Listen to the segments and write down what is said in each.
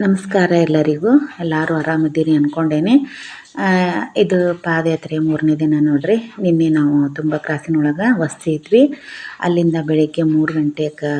ನಮಸ್ಕಾರ ಎಲ್ಲರಿಗೂ. ಎಲ್ಲರೂ ಆರಾಮಿದ್ದೀರಿ ಅಂದ್ಕೊಂಡೇನೆ ಇದು ಪಾದಯಾತ್ರೆ ಮೂರನೇ ದಿನ ನೋಡ್ರಿ. ನಿನ್ನೆ ನಾವು ತುಂಬ ಕ್ರಾಸಿನೊಳಗೆ ವಸ್ತಿ ಇದ್ವಿ. ಅಲ್ಲಿಂದ ಬೆಳಿಗ್ಗೆ ಮೂರು ಗಂಟೆಗೆ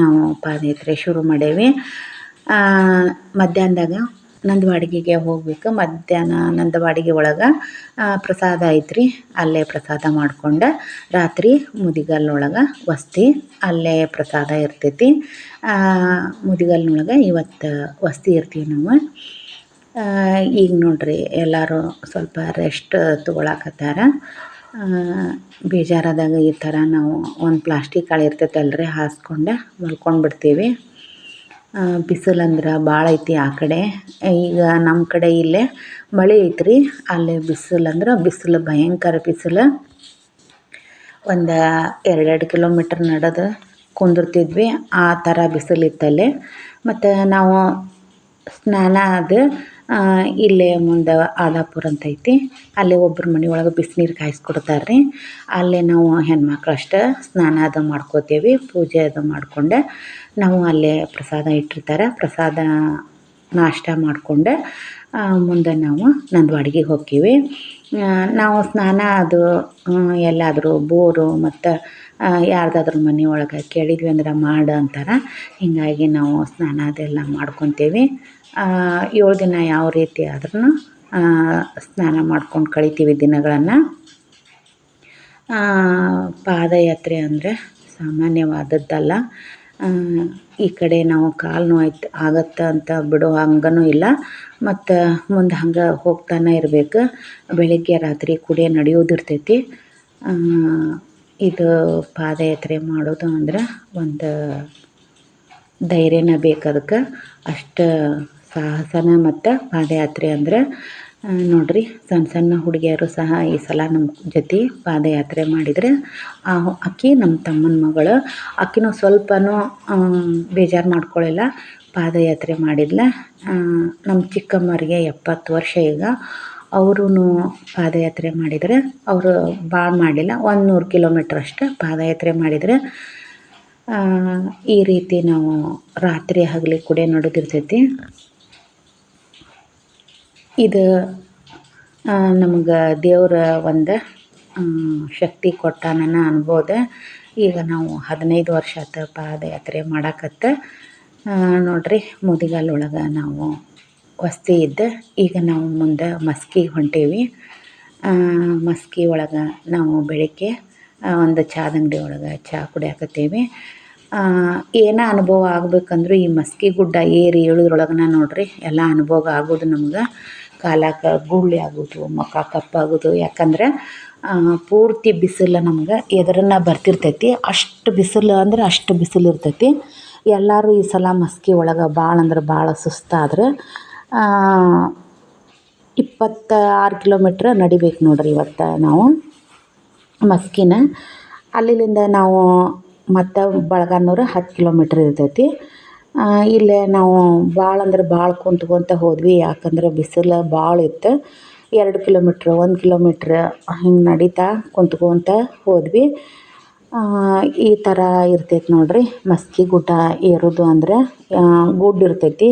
ನಾವು ಪಾದಯಾತ್ರೆ ಶುರು ಮಾಡೇವಿ. ಮಧ್ಯಾಹ್ನದಾಗ ನಂದವಾಡಿಗೆಗೆ ಹೋಗ್ಬೇಕು. ಮಧ್ಯಾಹ್ನ ನಂದವಾಡಿಗೆ ಒಳಗೆ ಪ್ರಸಾದ ಐತ್ರಿ. ಅಲ್ಲೇ ಪ್ರಸಾದ ಮಾಡ್ಕೊಂಡು ರಾತ್ರಿ ಮುದಿಗಲ್ನೊಳಗೆ ವಸ್ತಿ ಅಲ್ಲೇ ಪ್ರಸಾದ ಇರ್ತೈತಿ. ಮುದಿಗಲ್ನೊಳಗೆ ಇವತ್ತು ವಸ್ತಿ ಇರ್ತೀವಿ ನಾವು. ಈಗ ನೋಡ್ರಿ ಎಲ್ಲರೂ ಸ್ವಲ್ಪ ರೆಸ್ಟ್ ತೊಗೊಳಕತ್ತಾರ. ಬೇಜಾರಾದಾಗ ಈ ಥರ ನಾವು ಒಂದು ಪ್ಲಾಸ್ಟಿಕ್ ಹಾಳೆ ರೀ ಹಾಸ್ಕೊಂಡು ಮಲ್ಕೊಂಡು ಬಿಡ್ತೀವಿ ಬಿಸಿಲು ಅಂದ್ರೆ ಭಾಳ ಐತಿ ಆ ಕಡೆ. ಈಗ ನಮ್ಮ ಕಡೆ ಇಲ್ಲೇ ಮಳೆ ಐತ್ರಿ, ಅಲ್ಲಿ ಬಿಸಿಲು ಅಂದ್ರೆ ಬಿಸಿಲು, ಭಯಂಕರ ಬಿಸಿಲು. ಒಂದು ಎರಡೆರಡು ಕಿಲೋಮೀಟ್ರ್ ನಡೆದು ಕುಂದಿರ್ತಿದ್ವಿ, ಆ ಥರ ಬಿಸಿಲು ಇತ್ತಲ್ಲಿ. ಮತ್ತು ನಾವು ಸ್ನಾನ ಅದು ಇಲ್ಲೇ ಮುಂದೆ ಆದಾಪುರ ಅಂತ ಐತಿ. ಅಲ್ಲಿ ಒಬ್ರ ಮನೆ ಒಳಗೆ ಬಿಸಿನೀರು ಕಾಯಿಸ್ಕೊಡ್ತಾರೆ ರೀ ಅಲ್ಲೇ ನಾವು ಹೆಣ್ಮಕ್ಳು ಅಷ್ಟೇ ಸ್ನಾನ ಅದು ಮಾಡ್ಕೋತೀವಿ, ಪೂಜೆ ಅದು ಮಾಡ್ಕೊಂಡು ನಾವು ಅಲ್ಲೇ ಪ್ರಸಾದ ಇಟ್ಟಿರ್ತಾರೆ. ಪ್ರಸಾದ ನಾಷ್ಟ ಮಾಡಿಕೊಂಡು ಮುಂದೆ ನಾವು ನಂದವಾಡಿಗೆ ಹೋಕ್ಕೀವಿ. ನಾವು ಸ್ನಾನ ಅದು ಎಲ್ಲಾದರೂ ಬೋರು ಮತ್ತು ಯಾರ್ದಾದ್ರೂ ಮನೆ ಒಳಗೆ ಕೇಳಿದ್ವಿ ಅಂದ್ರೆ ಮಾಡು ಅಂತಾರೆ. ಹೀಗಾಗಿ ನಾವು ಸ್ನಾನ ಅದೆಲ್ಲ ಮಾಡ್ಕೊತೀವಿ. ಏಳು ದಿನ ಯಾವ ರೀತಿ ಆದ್ರೂ ಸ್ನಾನ ಮಾಡ್ಕೊಂಡು ಕಳಿತೀವಿ ದಿನಗಳನ್ನು. ಪಾದಯಾತ್ರೆ ಅಂದರೆ ಸಾಮಾನ್ಯವಾದದ್ದಲ್ಲ. ಈ ಕಡೆ ನಾವು ಕಾಲು ನೋಯ್ತು ಆಗತ್ತೆ ಅಂತ ಬಿಡೋ ಹಂಗನೂ ಇಲ್ಲ. ಮತ್ತು ಮುಂದೆ ಹಂಗೆ ಹೋಗ್ತಾನೆ ಇರಬೇಕು. ಬೆಳಿಗ್ಗೆ ರಾತ್ರಿ ಕುಡಿಯ ನಡೆಯೋದಿರ್ತೈತಿ. ಇದು ಪಾದಯಾತ್ರೆ ಮಾಡೋದು ಅಂದ್ರೆ ಒಂದು ಧೈರ್ಯನೇ ಬೇಕು ಅದಕ್ಕೆ. ಅಷ್ಟು ಸಾಹಸನ ಮತ್ತು ಪಾದಯಾತ್ರೆ ಅಂದ್ರೆ ನೋಡಿರಿ ಸಣ್ಣ ಸಣ್ಣ ಹುಡುಗಿಯರು ಸಹ ಈ ಸಲ ನಮ್ಮ ಜೊತೆ ಪಾದಯಾತ್ರೆ ಮಾಡಿದರೆ ಅಕ್ಕಿ ನಮ್ಮ ತಮ್ಮನ ಮಗಳು ಆಕಿನೂ ಸ್ವಲ್ಪನೂ ಬೇಜಾರು ಮಾಡ್ಕೊಳ್ಳಿಲ್ಲ ಪಾದಯಾತ್ರೆ ಮಾಡಿದ್ಲ. ನಮ್ಮ ಚಿಕ್ಕಮ್ಮರಿಗೆ ಎಪ್ಪತ್ತು ವರ್ಷ ಈಗ ಅವರೂ ಪಾದಯಾತ್ರೆ ಮಾಡಿದರೆ, ಅವರು ಭಾಳ ಮಾಡಿಲ್ಲ ಒಂದು ನೂರು ಕಿಲೋಮೀಟ್ರ್ ಅಷ್ಟೇ ಪಾದಯಾತ್ರೆ ಮಾಡಿದರೆ. ಈ ರೀತಿ ನಾವು ರಾತ್ರಿ ಹಗಲಿ ಕೂಡ ನಡೆದಿರ್ತೈತಿ. ಇದು ನಮ್ಗೆ ದೇವರ ಒಂದು ಶಕ್ತಿ ಕೊಟ್ಟಾನ ಅನ್ಬೋದು. ಈಗ ನಾವು ಹದಿನೈದು ವರ್ಷ ಆತ ಪಾದಯಾತ್ರೆ ಮಾಡಾಕತ್ತ. ನೋಡ್ರಿ, ಮುದಿಗಾಲೊಳಗೆ ನಾವು ವಸ್ತಿ ಇದ್ದ. ಈಗ ನಾವು ಮುಂದೆ ಮಸ್ಕಿಗೆ ಹೊಂಟೇವಿ. ಮಸ್ಕಿ ಒಳಗೆ ನಾವು ಬೆಳಿಗ್ಗೆ ಒಂದು ಚಾದ ಅಂಗಡಿ ಒಳಗೆ ಚಹಾ ಕುಡಿಯಾಕತ್ತೀವಿ. ಏನೋ ಅನುಭವ ಆಗ್ಬೇಕಂದ್ರೂ ಈ ಮಸ್ಕಿ ಗುಡ್ಡ ಏರಿ ಇಳಿದ್ರೊಳಗನ ನೋಡ್ರಿ, ಎಲ್ಲ ಅನುಭವ ಆಗೋದು ನಮ್ಗೆ. ಕಾಲಾಗ ಗುಳ್ಳಿ ಆಗೋದು, ಮುಖ ಕಪ್ಪಾಗೋದು. ಯಾಕಂದ್ರೆ ಪೂರ್ತಿ ಬಿಸಿಲು ನಮ್ಗೆ ಎದುರನ್ನ ಬರ್ತಿರ್ತೈತಿ. ಅಷ್ಟು ಬಿಸಿಲು ಅಂದ್ರೆ ಅಷ್ಟು ಬಿಸಿಲು ಇರ್ತೈತಿ. ಎಲ್ಲರೂ ಈ ಸಲ ಮಸ್ಕಿ ಒಳಗೆ ಭಾಳ ಅಂದ್ರೆ ಭಾಳ ಸುಸ್ತಾದ್ರೆ ಇಪ್ಪತ್ತ ಆರು ಕಿಲೋಮೀಟ್ರ್ ನಡಿಬೇಕು ನೋಡ್ರಿ ಇವತ್ತು ನಾವು ಮಸ್ಕಿನ. ಅಲ್ಲಿಂದ ನಾವು ಮತ್ತು ಬಳಗನೂರು ಹತ್ತು ಕಿಲೋಮೀಟ್ರ್ ಇರ್ತೈತಿ. ಇಲ್ಲೇ ನಾವು ಭಾಳ ಅಂದ್ರೆ ಭಾಳ ಕುಂತ್ಕೊತ ಹೋದ್ವಿ. ಯಾಕಂದ್ರೆ ಬಿಸಿಲು ಭಾಳ ಇತ್ತು. ಎರಡು ಕಿಲೋಮೀಟ್ರ್, ಒಂದು ಕಿಲೋಮೀಟ್ರ್ ಹಿಂಗೆ ನಡೀತಾ ಕುಂತ್ಕೊತ ಹೋದ್ವಿ. ಈ ಥರ ಇರ್ತೈತೆ ನೋಡಿರಿ. ಮಸ್ಕಿ ಗುಡ್ಡ ಏರೋದು ಅಂದರೆ ಗುಡ್ಡ ಇರ್ತೈತಿ.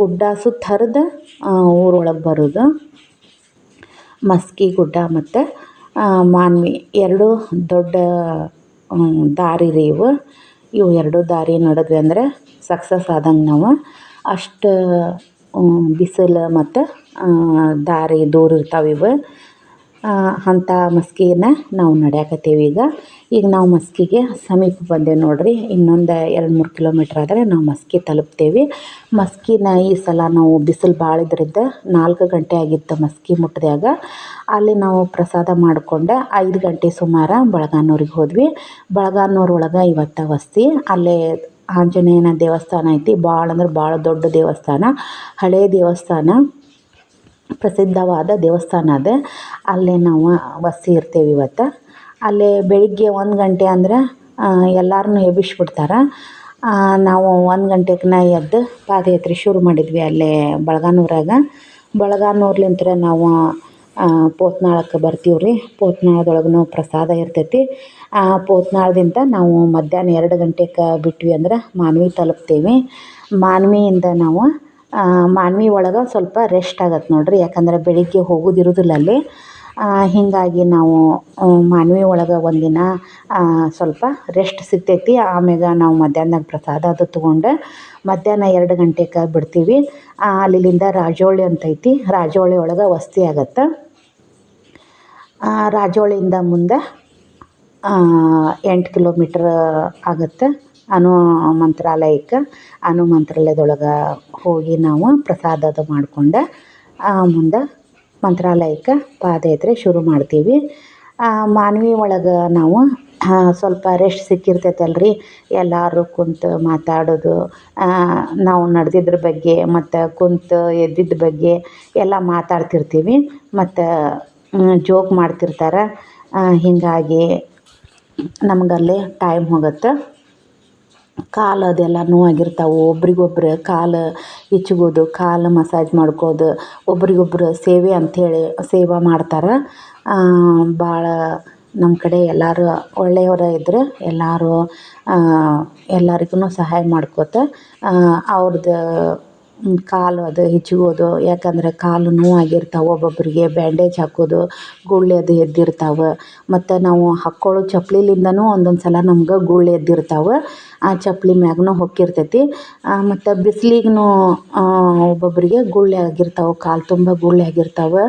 ಗುಡ್ಡ ಸುತ್ತ ಹರಿದು ಊರೊಳಗೆ ಬರೋದು. ಮಸ್ಕಿ ಗುಡ್ಡ ಮತ್ತು ಮಾನ್ವಿ. ಎರಡು ದೊಡ್ಡ ದಾರಿ ರೀ ಇವು. ಇವು ಎರಡು ದಾರಿ ನಡೆದ್ವಿ ಅಂದರೆ ಸಕ್ಸಸ್ ಆದಂಗೆ ನಾವು. ಅಷ್ಟು ಬಿಸಿಲು ಮತ್ತು ದಾರಿ ದೂರ ಇರ್ತಾವೆ ಇವು. ಅಂಥ ಮಸ್ಕಿನ ನಾವು ನಡೆಯಾಕತ್ತೀವಿ ಈಗ. ಈಗ ನಾವು ಮಸ್ಕಿಗೆ ಸಮೀಪ ಬಂದೇವೆ ನೋಡಿರಿ. ಇನ್ನೊಂದು ಎರಡು ಮೂರು ಕಿಲೋಮೀಟ್ರ್ ಆದರೆ ನಾವು ಮಸ್ಕಿ ತಲುಪ್ತೇವೆ. ಮಸ್ಕಿನ ಈ ಸಲ ನಾವು ಬಿಸಿಲು ಭಾಳ ಇದ್ರಿಂದ ನಾಲ್ಕು ಗಂಟೆ ಆಗಿತ್ತು ಮಸ್ಕಿ ಮುಟ್ಟಿದಾಗ ಅಲ್ಲಿ ನಾವು ಪ್ರಸಾದ ಮಾಡಿಕೊಂಡು ಐದು ಗಂಟೆ ಸುಮಾರು ಬಳಗಾನೂರಿಗೆ ಹೋದ್ವಿ. ಬಳಗಾನೂರೊಳಗೆ ಇವತ್ತು ವಸ್ತಿ. ಅಲ್ಲೇ ಆಂಜನೇಯನ ದೇವಸ್ಥಾನ ಐತಿ. ಭಾಳ ಅಂದ್ರೆ ಭಾಳ ದೊಡ್ಡ ದೇವಸ್ಥಾನ. ಹಳೆಯ ದೇವಸ್ಥಾನ. ಪ್ರಸಿದ್ಧವಾದ ದೇವಸ್ಥಾನ ಅದು. ಅಲ್ಲೇ ನಾವು ವಸಿ ಇರ್ತೇವೆ ಇವತ್ತು. ಅಲ್ಲೇ ಬೆಳಿಗ್ಗೆ ಒಂದು ಗಂಟೆ ಅಂದ್ರೆ ಎಲ್ಲರನ್ನೂ ಎಬ್ಬಿಸ್ಬಿಡ್ತಾರೆ. ನಾವು ಒಂದು ಗಂಟೆಗೆ ಎದ್ದು ಪಾದಯಾತ್ರೆ ಶುರು ಮಾಡಿದ್ವಿ ಅಲ್ಲೇ ಬಳಗಾನೂರಾಗ. ಬಳಗಾನೂರ್ಲಿಂತ್ರ ನಾವು ಪೋತ್ನಾಳಕ್ಕೆ ಬರ್ತೀವಿ ರೀ. ಪೋತ್ನಾಳದೊಳಗೂ ಪ್ರಸಾದ ಇರ್ತೈತಿ. ಪೋತ್ನಾಳದಿಂದ ನಾವು ಮಧ್ಯಾಹ್ನ ಎರಡು ಗಂಟೆಗೆ ಬಿಟ್ವಿ ಅಂದ್ರೆ, ಮಾನ್ವಿ ತಲುಪ್ತೇವೆ. ಮಾನ್ವಿಯಿಂದ ನಾವು ಮಾನ್ವಿ ಒಳಗೆ ಸ್ವಲ್ಪ ರೆಸ್ಟ್ ಆಗತ್ತೆ ನೋಡಿರಿ. ಯಾಕಂದ್ರೆ ಬೆಳಿಗ್ಗೆ ಹೋಗೋದಿರುವುದಿಲ್ಲ ಅಲ್ಲಿ. ಹೀಗಾಗಿ ನಾವು ಮಾನ್ವಿ ಒಳಗೆ ಒಂದಿನ ಸ್ವಲ್ಪ ರೆಸ್ಟ್ ಸಿಗ್ತೈತಿ. ಆಮ್ಯಾಗ ನಾವು ಮಧ್ಯಾಹ್ನದಾಗ ಪ್ರಸಾದ ಅದು ತೊಗೊಂಡು ಮಧ್ಯಾಹ್ನ ಎರಡು ಗಂಟೆಗೆ ಬಿಡ್ತೀವಿ. ಅಲ್ಲಿಂದ ರಾಜೋಳಿ ಅಂತೈತಿ. ರಾಜೋಳಿ ಒಳಗೆ ವಸ್ತಿ ಆಗತ್ತೆ. ರಾಜೋಳಿಯಿಂದ ಮುಂದೆ ಎಂಟು ಕಿಲೋಮೀಟ್ರ್ ಆಗುತ್ತೆ. ಅನು ಮಂತ್ರಾಲಯಕ್ಕೆ, ಅನು ಮಂತ್ರಾಲಯದೊಳಗೆ ಹೋಗಿ ನಾವು ಪ್ರಸಾದ ಅದು ಮಾಡ್ಕೊಂಡು ಮುಂದೆ ಮಂತ್ರಾಲಯಕ್ಕೆ ಪಾದಯಾತ್ರೆ ಶುರು ಮಾಡ್ತೀವಿ. ಮಾನ್ವಿ ಒಳಗೆ ನಾವು ಸ್ವಲ್ಪ ರೆಸ್ಟ್ ಸಿಕ್ಕಿರ್ತೈತಲ್ಲ ರೀ ಎಲ್ಲರೂ ಕುಂತು ಮಾತಾಡೋದು ನಾವು ನಡೆದಿದ್ರ ಬಗ್ಗೆ ಮತ್ತು ಕುಂತು ಎದ್ದಿದ್ದ ಬಗ್ಗೆ ಎಲ್ಲ ಮಾತಾಡ್ತಿರ್ತೀವಿ. ಮತ್ತು ಜೋಕ್ ಮಾಡ್ತಿರ್ತಾರೆ. ಹೀಗಾಗಿ ನಮಗಲ್ಲೇ ಟೈಮ್ ಹೋಗುತ್ತೆ. ಕಾಲು ಅದೆಲ್ಲ ನೋವಾಗಿರ್ತಾವೆ. ಒಬ್ರಿಗೊಬ್ರು ಕಾಲು ಹಿಚ್ಕೋದು ಕಾಲು ಮಸಾಜ್ ಮಾಡ್ಕೋದು, ಒಬ್ರಿಗೊಬ್ರು ಸೇವೆ ಅಂತೇಳಿ ಸೇವೆ ಮಾಡ್ತಾರೆ. ಭಾಳ ನಮ್ಮ ಕಡೆ ಎಲ್ಲರೂ ಒಳ್ಳೆಯವರು ಇದ್ರೆ ಎಲ್ಲರೂ ಎಲ್ಲರಿಗೂ ಸಹಾಯ ಮಾಡ್ಕೋತ ಅವ್ರದ್ದು ಕಾಲು ಅದು ಹಿಚ್ಕೋದು ಯಾಕಂದ್ರೆ ಕಾಲು ನೋವಾಗಿರ್ತಾವೆ ಒಬ್ಬೊಬ್ಬರಿಗೆ ಬ್ಯಾಂಡೇಜ್ ಹಾಕೋದು, ಗುಳ್ಳೆ ಅದು ಎದ್ದಿರ್ತಾವೆ. ಮತ್ತು ನಾವು ಹಾಕ್ಕೊಳ್ಳೋ ಚಪ್ಲಿಲಿಂದನೂ ಒಂದೊಂದು ಸಲ ನಮ್ಗೆ ಗುಳ್ಳೆ ಎದ್ದಿರ್ತಾವೆ. ಆ ಚಪ್ಪಲಿ ಮ್ಯಾಗೂ ಹೊಕ್ಕಿರ್ತೈತಿ. ಮತ್ತು ಬಿಸ್ಲಿಗೂ ಒಬ್ಬೊಬ್ಬರಿಗೆ ಗುಳ್ಳೆ ಆಗಿರ್ತಾವೆ, ಕಾಲು ತುಂಬ ಗುಳ್ಳೆ ಆಗಿರ್ತಾವೆ.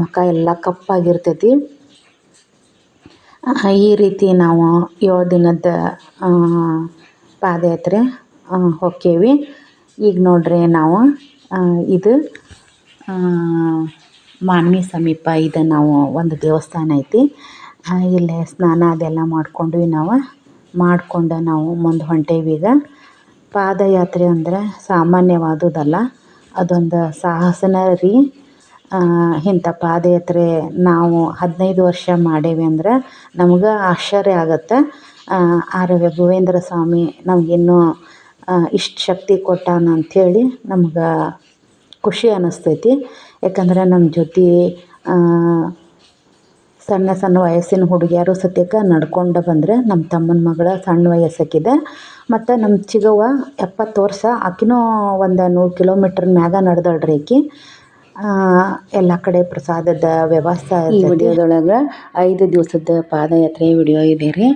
ಮುಖ ಎಲ್ಲ ಕಪ್ಪಾಗಿರ್ತೈತಿ. ಈ ರೀತಿ ನಾವು ಏಳು ದಿನದ ಪಾದಯಾತ್ರೆ ಹೊಕ್ಕೇವಿ. ಈಗ ನೋಡ್ರಿ ನಾವು ಇದು ಮಾನ್ವಿ ಸಮೀಪ ಇದು ನಾವು ಒಂದು ದೇವಸ್ಥಾನ ಐತಿ. ಇಲ್ಲೇ ಸ್ನಾನ ಅದೆಲ್ಲ ಮಾಡ್ಕೊಂಡ್ವಿ ನಾವು. ಮಾಡಿಕೊಂಡು ನಾವು ಮುಂದೆ ಹೊಂಟೇವಿ ಈಗ. ಪಾದಯಾತ್ರೆ ಅಂದರೆ ಸಾಮಾನ್ಯವಾದುದಲ್ಲ, ಅದೊಂದು ಸಾಹಸನ ರೀ. ಇಂಥ ಪಾದಯಾತ್ರೆ ನಾವು ಹದಿನೈದು ವರ್ಷ ಮಾಡೇವಿ ಅಂದ್ರೆ ನಮ್ಗೆ ಆಶ್ಚರ್ಯ ಆಗತ್ತೆ. ಆದ್ರೆ ರಘುವೇಂದ್ರ ಸ್ವಾಮಿ ನಮಗಿನ್ನೂ ಇಷ್ಟು ಶಕ್ತಿ ಕೊಟ್ಟಾನ ಅಂಥೇಳಿ ನಮ್ಗೆ ಖುಷಿ ಅನ್ನಿಸ್ತೈತಿ ಯಾಕಂದ್ರೆ ನಮ್ಮ ಜೊತೆ ಸಣ್ಣ ಸಣ್ಣ ವಯಸ್ಸಿನ ಹುಡುಗಿಯರು ಸತ್ಯಕ್ಕೆ ನಡ್ಕೊಂಡು ಬಂದರೆ ನಮ್ಮ ತಮ್ಮನ ಮಗಳ ಸಣ್ಣ ವಯಸ್ಸಾಕಿದೆ ಮತ್ತು ನಮ್ಮ ಚಿಗವ್ವ ಎಪ್ಪತ್ತು ವರ್ಷ ಆಕಿನೂ ಒಂದು ನೂರು ಕಿಲೋಮೀಟ್ರ್ ಮ್ಯಾಗ ನಡೆದಳ್ರಿ ಆಕಿ. ಎಲ್ಲ ಕಡೆ ಪ್ರಸಾದದ ವ್ಯವಸ್ಥೆ ವಿಡಿಯೋದೊಳಗೆ ಐದು ದಿವಸದ ಪಾದಯಾತ್ರೆ ವಿಡಿಯೋ ಇದೆ ರೀ.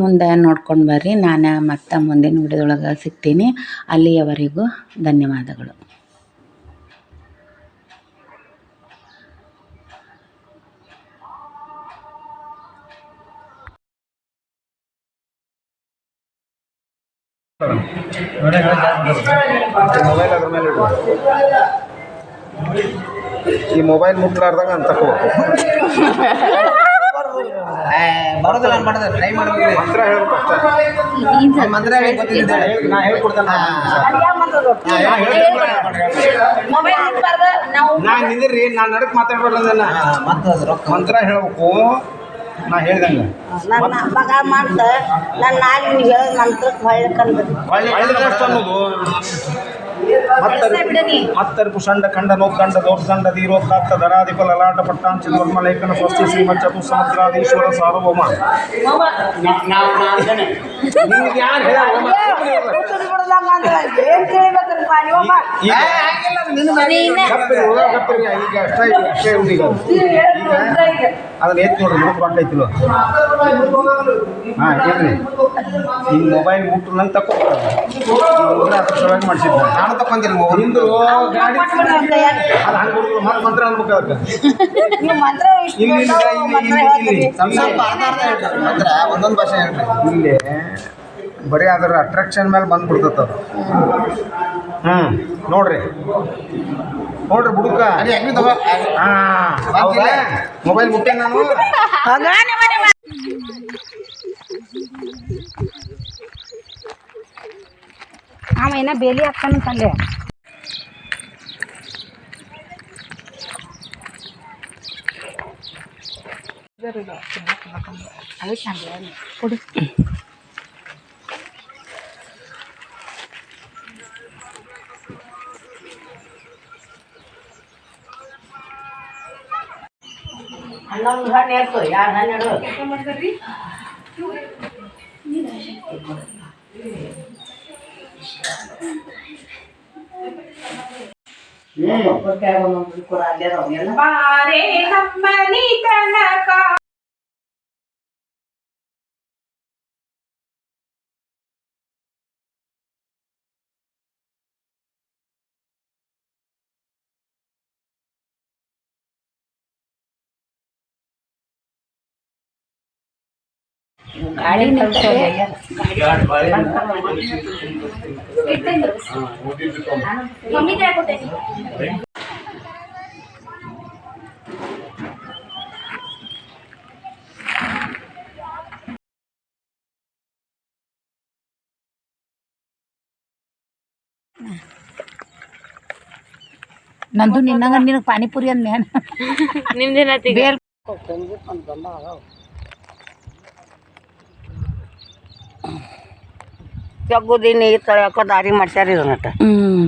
ಮುಂದೆ ನೋಡ್ಕೊಂಡು ಬರ್ರಿ. ನಾನು ಮತ್ತೆ ಮುಂದಿನ ವಿಡಿಯೋದೊಳಗೆ ಸಿಗ್ತೀನಿ. ಅಲ್ಲಿಯವರೆಗೂ ಧನ್ಯವಾದಗಳು. ಮೊಬೈಲ್ ಅದ್ರ ಮೇಲೆ ಈ ಮೊಬೈಲ್ ಮುಟ್ಲಾರ್ದಂಗ ಅಂತ ಬರೋದಿಲ್ಲ ಮಾಡಿದ್ರೆ ಟ್ರೈ ಮಾಡ್ಬೇಕು ಮಂತ್ರ ಹೇಳ್ಬೇಕು ಅಷ್ಟೇ. ಮಂತ್ರ ಹೇಳಿ ನಾ ಹೇಳ್ಕೊಡ್ತೇನೆ ನಾ ನಿಂದಿರ್ರಿ ನಾ ನಡಕ್ ಮಾತಾಡ್ಬೇಡ ರೊಕ್ಕ. ಮಂತ್ರ ಹೇಳ್ಬೇಕು ನಾ ಹೇಳ್ದಂಗ. ನನ್ನ ಮಗ ಮಾಡ್ತ ನನ್ನ ನಾಲ್ಕು ನೀವು ಹೇಳೋದು ಮಂತ್ರಕ್ಕೆ ಹೊಳ್ಳಿ ಕಂದ್ರಿ ಒಳ್ಳೆ ಅನ್ನೋದು. ಮತ್ತರ್ ಪುಷಂಡ ಖಂಡ ನೋದ್ದಂಡ ದೋರ್ದಂಡ ಧೀರೋತ್ಕಾತ್ತ ಧರಾಧಿಪ ಲಲಾಟ ಪಟ್ಟಾಂಚ ಧರ್ಮಲೇಖನ ಸ್ವಸ್ತಿ ಶ್ರೀಮತ್ ಚತು ಸಮುದ್ರಾಧೀಶ್ವರ ಸಾರ್ವಭೌಮ ನಿಮ್ಗೆ ಏನ್ ಅದು. ಈಗ ಅದನ್ನ ಎತ್ತಿ ನೋಡ್ರಿ ಬಾಕೈತಿಲ್ಲ ಹಾಂ ಈ ಮೊಬೈಲ್ ಮುಟ್ಟು ನಂಗೆ ತಕೋ ಹತ್ತು ಸಲುವಾಗಿ ಮಾಡಿಸಿದ್ದ ನಾನು ತಕೊಂದಿಲ್ಲ ಮೊಬೈಲ್ ನಿಂದು ಗಾಡಿ ಅದು ಹಂಗೆ ಹುಡುಗರು ಮತ್ತೆ ಮಂತ್ರ ಅನ್ಬೇಕು ಅದಕ್ಕೆ. ನೀವು ಮಂತ್ರ ಇಷ್ಟು ಇಲ್ಲಿ ಇಲ್ಲಿ, ಇಲ್ಲಿ, ಒಂದೊಂದು ಭಾಷೆ ಹೇಳ್ರಿ ಇಲ್ಲಿ. ಬರೀ ಅದರ ಅಟ್ರಾಕ್ಷನ್ ಮೇಲೆ ಬಂದ್ಬಿಡ್ತೈತೆ ಅದು. ಹ್ಞೂ ನೋಡ್ರಿ. ನೋಡ್ರಿ ಬುಡುಕ. ಮೊಬೈಲ್ ಮುಟ್ಟೆ ನಾನು. ಅವ ಏನ ಬೇಲಿ ಹಾಕ್ತಾನ ನಮ್ದು ಹಣ್ಣು ಇರ್ತೋ ಯಾರ ಹಣ್ಣು ಇಡೋ ಹ್ಮ್ ಕೊಡ್ತಾ ಬಂದು ಕೊಡ ಅಲ್ಲೇ ಎಲ್ಲ ಬಾರೇ ನಮ್ಮ ನೀತನಕ ಮಮ್ಮಿ ಕೊಟ್ಟೇನಿ ನಂದು ನಿನ್ನಂಗ ನಿನಗೆ ಪಾನಿಪುರಿ ಅಂದ್ ನೇನ್ ನಿಮ್ದೇನತ್ತಿ ಬೇಲ್ ಜಗ್ಗುದಿನಿ ಈ ಥರ ಯಾಕೋ ದಾರಿ ಮಾಡ್ಸ್ಯಾರ ಇದನ್ನಟ ಹ್ಮ್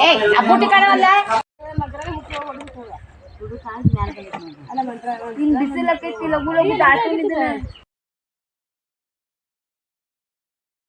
ಏ ಅಬ್ಬುಟಿ ಕಾಣವಲ್ಲ ಬಿಸಿಲಕ್ಕೈತಿ ಲಗು ಲಗು ದಾಟಿ